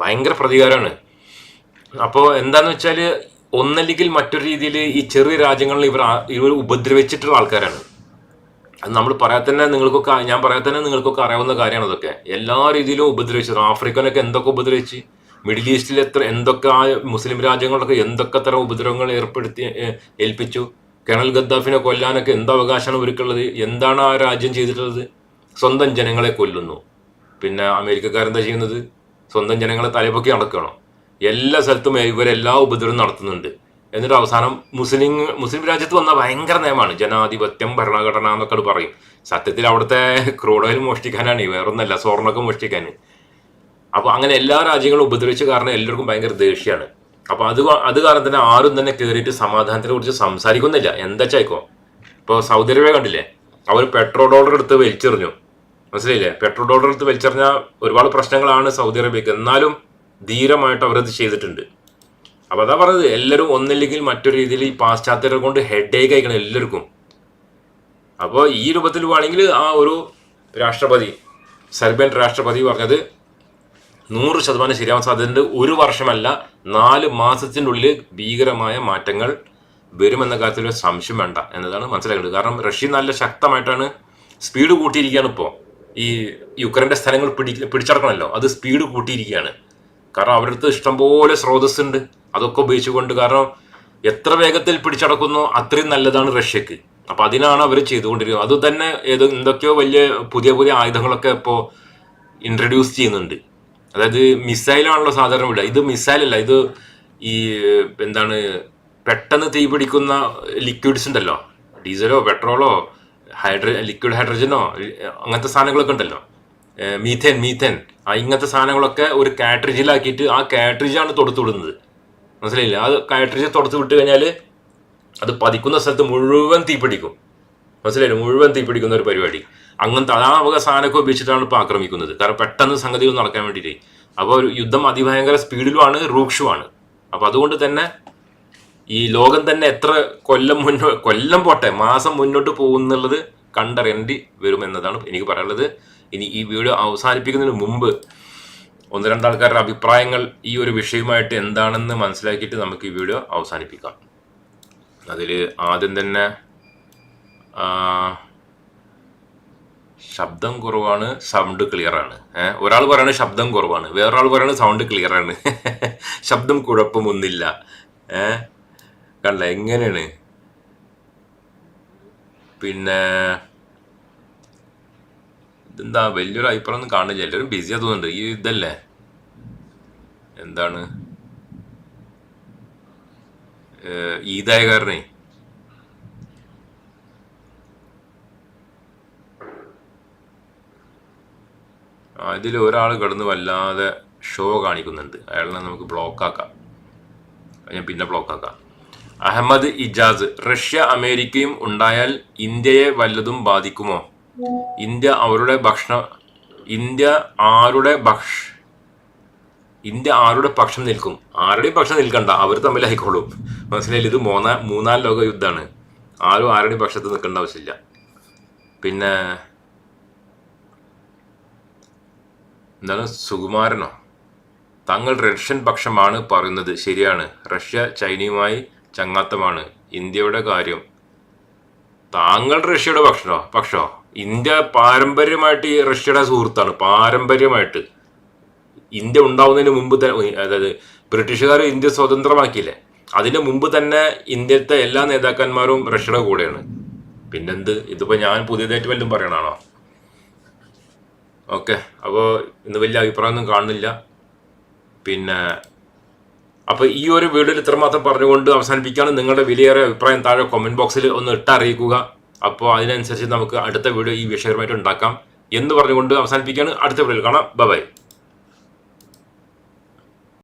ഭയങ്കര പ്രതികാരമാണ്. അപ്പോൾ എന്താന്ന് വെച്ചാൽ ഒന്നല്ലെങ്കിൽ മറ്റൊരു രീതിയിൽ ഈ ചെറിയ രാജ്യങ്ങളിൽ ഇവർ ഇവർ ഉപദ്രവിച്ചിട്ടുള്ള ആൾക്കാരാണ്. അത് നമ്മൾ പറയാൻ തന്നെ നിങ്ങൾക്കൊക്കെ ഞാൻ പറയാൻ തന്നെ നിങ്ങൾക്കൊക്കെ അറിയാവുന്ന കാര്യമാണ് അതൊക്കെ. എല്ലാ രീതിയിലും ഉപദ്രവിച്ചത് ആഫ്രിക്കനൊക്കെ എന്തൊക്കെ ഉപദ്രവിച്ച്? മിഡിൽ ഈസ്റ്റിൽ എത്ര എന്തൊക്കെ ആ മുസ്ലിം രാജ്യങ്ങളൊക്കെ എന്തൊക്കെ തരം ഉപദ്രവങ്ങൾ ഏർപ്പെടുത്തി ഏൽപ്പിച്ചു? കേണൽ ഗദ്ദാഫിനെ കൊല്ലാനൊക്കെ എന്ത് അവകാശമാണ് എന്താണ് ആ രാജ്യം ചെയ്തിട്ടുള്ളത്? സ്വന്തം ജനങ്ങളെ കൊല്ലുന്നു. പിന്നെ അമേരിക്കക്കാരെന്താ ചെയ്യുന്നത്? സ്വന്തം ജനങ്ങളെ തലപൊക്കി നടക്കണം എല്ലാ സ്ഥലത്തും ഇവരെല്ലാ ഉപദ്രവം നടത്തുന്നുണ്ട്. എന്നിട്ട് അവസാനം മുസ്ലിം മുസ്ലിം രാജ്യത്ത് വന്ന ഭയങ്കര നിയമമാണ്. ജനാധിപത്യം ഭരണഘടന എന്നൊക്കെ പറയും. സത്യത്തിൽ അവിടുത്തെ ക്രൂഡ് ഓയിൽ മോഷ്ടിക്കാനാണ്. വേറൊന്നല്ല സ്വർണമൊക്കെ മോഷ്ടിക്കാൻ അപ്പൊ അങ്ങനെ എല്ലാ രാജ്യങ്ങളും ഉപദ്രവിച്ച കാരണം എല്ലാവർക്കും ഭയങ്കര ദേഷ്യമാണ്. അപ്പോൾ അത് അത് കാരണം തന്നെ ആരും തന്നെ കയറിയിട്ട് സമാധാനത്തിനെ കുറിച്ച് സംസാരിക്കുന്നില്ല. എന്താ വെച്ചായിക്കോ? ഇപ്പോൾ സൗദി അറേബ്യ കണ്ടില്ലേ? അവർ പെട്രോൾ ഡോളർ എടുത്ത് വലിച്ചെറിഞ്ഞു. മനസ്സിലായില്ലേ? പെട്രോൾ ഡോളർ എടുത്ത് വലിച്ചെറിഞ്ഞാൽ ഒരുപാട് പ്രശ്നങ്ങളാണ് സൗദി അറേബ്യക്ക്. എന്നാലും ധീരമായിട്ട് അവരത് ചെയ്തിട്ടുണ്ട്. അപ്പോൾ അതാ പറഞ്ഞത് എല്ലാവരും ഒന്നില്ലെങ്കിൽ മറ്റൊരു രീതിയിൽ ഈ പാശ്ചാത്യരെ കൊണ്ട് ഹെഡ് ഏക്ക് അയക്കണം എല്ലാവർക്കും. അപ്പോൾ ഈ രൂപത്തിൽ വേണമെങ്കിൽ ആ ഒരു രാഷ്ട്രപതി സെർബിയൻ രാഷ്ട്രപതി പറഞ്ഞത് നൂറ് ശതമാനം ശരിയാവാൻ സാധ്യതയുണ്ട്. ഒരു വർഷമല്ല നാല് മാസത്തിനുള്ളിൽ ഭീകരമായ മാറ്റങ്ങൾ വരുമെന്ന കാര്യത്തിൽ ഒരു സംശയം വേണ്ട എന്നതാണ് മനസ്സിലാക്കേണ്ടത്. കാരണം റഷ്യ നല്ല ശക്തമായിട്ടാണ് സ്പീഡ് കൂട്ടിയിരിക്കുകയാണ് ഇപ്പോൾ. ഈ യുക്രൈന്റെ സ്ഥലങ്ങൾ പിടി പിടിച്ചടക്കണമല്ലോ അത് സ്പീഡ് കൂട്ടിയിരിക്കുകയാണ്. കാരണം അവരുടെ അടുത്ത് ഇഷ്ടംപോലെ സ്രോതസ് ഉണ്ട് അതൊക്കെ ഉപയോഗിച്ചുകൊണ്ട് കാരണം എത്ര വേഗത്തിൽ പിടിച്ചടക്കുന്നോ അത്രയും നല്ലതാണ് റഷ്യക്ക്. അപ്പൊ അതിനാണ് അവർ ചെയ്തുകൊണ്ടിരിക്കുന്നത്. അത് തന്നെ ഏത് എന്തൊക്കെയോ വലിയ പുതിയ പുതിയ ആയുധങ്ങളൊക്കെ ഇപ്പോൾ ഇൻട്രൊഡ്യൂസ് ചെയ്യുന്നുണ്ട്. അതായത് മിസൈലാണല്ലോ സാധാരണ വിടുക. ഇത് മിസൈലല്ല ഇത് ഈ എന്താണ് പെട്ടെന്ന് തീ പിടിക്കുന്ന ലിക്വിഡ്സ് ഉണ്ടല്ലോ. ഡീസലോ പെട്രോളോ ഹൈഡ്ര ലിക്വിഡ് ഹൈഡ്രജനോ അങ്ങനത്തെ സാധനങ്ങളൊക്കെ ഉണ്ടല്ലോ. Methane methane. ആ ഇങ്ങനത്തെ സാധനങ്ങളൊക്കെ ഒരു കാട്രിജിലാക്കിയിട്ട് ആ കാട്രിജാണ് തൊടുത്തു വിടുന്നത് മനസ്സിലായില്ല? ആ കാട്രിജ് തൊടുത്ത് വിട്ട് കഴിഞ്ഞാൽ അത് പതിക്കുന്ന സ്ഥലത്ത് മുഴുവൻ തീ പിടിക്കും മനസ്സിലായില്ലേ? മുഴുവൻ തീ പിടിക്കുന്ന ഒരു പരിപാടി. അങ്ങനത്തെ ആ വക സാധനമൊക്കെ ഉപയോഗിച്ചിട്ടാണ് ഇപ്പോൾ ആക്രമിക്കുന്നത്. കാരണം പെട്ടെന്ന് സംഗതികൾ നടക്കാൻ വേണ്ടിയിട്ട്. അപ്പോൾ ഒരു യുദ്ധം അതിഭയങ്കര സ്പീഡിലുമാണ് രൂക്ഷമാണ് അപ്പോൾ അതുകൊണ്ട് തന്നെ ഈ ലോകം തന്നെ എത്ര കൊല്ലം മുന്നോ കൊല്ലം പോട്ടെ മാസം മുന്നോട്ട് പോകുന്നുള്ളത് കണ്ടറിയേണ്ടി വരുമെന്നതാണ് എനിക്ക് പറയാനുള്ളത്. ഇനി ഈ വീഡിയോ അവസാനിപ്പിക്കുന്നതിന് മുമ്പ് ഒന്ന് രണ്ടാൾക്കാരുടെ അഭിപ്രായങ്ങൾ ഈ ഒരു വിഷയമായിട്ട് എന്താണെന്ന് മനസ്സിലാക്കിയിട്ട് നമുക്ക് ഈ വീഡിയോ അവസാനിപ്പിക്കാം. അതിൽ ആദ്യം തന്നെ ശബ്ദം കുറവാണ് സൗണ്ട് ഏഹ് ഒരാൾ പറയുന്നത് ശബ്ദം കുറവാണ് വേറൊരാൾ പറയുന്നത് സൗണ്ട് ക്ലിയർ ആണ്. (laughs) ശബ്ദം കുഴപ്പമൊന്നുമില്ല. ഏഹ് കണ്ട എങ്ങനെയാണ്? പിന്നെ ഇതെന്താ? വലിയൊരു അഭിപ്രായം കാണില്ല. എല്ലാവരും ബിസി തോന്നുന്നുണ്ട് ഈ ഇതല്ലേ? എന്താണ്? ഈദായ കാരണേ അതിൽ ഒരാൾ കിടന്ന് വല്ലാതെ ഷോ കാണിക്കുന്നുണ്ട്. അയാളെ നമുക്ക് ബ്ലോക്ക് ആക്കാം. ഞാൻ പിന്നെ ബ്ലോക്ക് ആക്കാം. അഹമ്മദ് ഇജാസ് റഷ്യ അമേരിക്കയും ഉണ്ടായാൽ ഇന്ത്യയെ വല്ലതും ബാധിക്കുമോ? ഇന്ത്യ അവരുടെ ഭക്ഷണ ഇന്ത്യ ആരുടെ ഭക്ഷ ഇന്ത്യ ആരുടെ പക്ഷം നിൽക്കും? ആരുടെയും പക്ഷം നിൽക്കണ്ട. അവർ തമ്മിലായിക്കോളും മനസ്സിലായില്ല? ഇത് മൂന്നാ മൂന്നാം ലോക യുദ്ധമാണ്. ആരും ആരുടെയും പക്ഷത്ത് നിൽക്കേണ്ട ആവശ്യമില്ല. പിന്നെ എന്താണ്? സുകുമാരനോ? തങ്ങൾ റഷ്യൻ പക്ഷമാണ് പറയുന്നത്. ശരിയാണ്. റഷ്യ ചൈനയുമായി ചങ്ങാത്തമാണ്. ഇന്ത്യയുടെ കാര്യം. താങ്കൾ റഷ്യയുടെ പക്ഷോ പക്ഷോ? ഇന്ത്യ പാരമ്പര്യമായിട്ട് ഈ റഷ്യയുടെ സുഹൃത്താണ് പാരമ്പര്യമായിട്ട്. ഇന്ത്യ ഉണ്ടാവുന്നതിന് മുമ്പ് തന്നെ അതായത് ബ്രിട്ടീഷുകാർ ഇന്ത്യ സ്വതന്ത്രമാക്കിയില്ലേ? അതിന് മുമ്പ് തന്നെ ഇന്ത്യത്തെ എല്ലാ നേതാക്കന്മാരും റഷ്യയുടെ കൂടെയാണ്. പിന്നെന്ത്? ഇതിപ്പോൾ ഞാൻ പുതിയതായിട്ട് വല്ലതും പറയണാണോ ഓക്കെ അപ്പോൾ ഇന്ന് വലിയ അഭിപ്രായമൊന്നും കാണുന്നില്ല. പിന്നെ അപ്പോൾ ഈ ഒരു വീഡിയോയിൽ ഇത്രമാത്രം പറഞ്ഞുകൊണ്ട് അവസാനിപ്പിക്കുകയാണ്. നിങ്ങളുടെ വിലയേറെ അഭിപ്രായം താഴെ കമന്റ് ബോക്സിൽ ഒന്ന് ഇട്ടറിയിക്കുക. അപ്പോൾ അതിനനുസരിച്ച് നമുക്ക് അടുത്ത വീഡിയോ ഈ വിഷയമായിട്ട് ഉണ്ടാക്കാം എന്ന് പറഞ്ഞുകൊണ്ട് അവസാനിപ്പിക്കുകയാണ് അടുത്ത വീഡിയോയിൽ കാണാം. ബൈ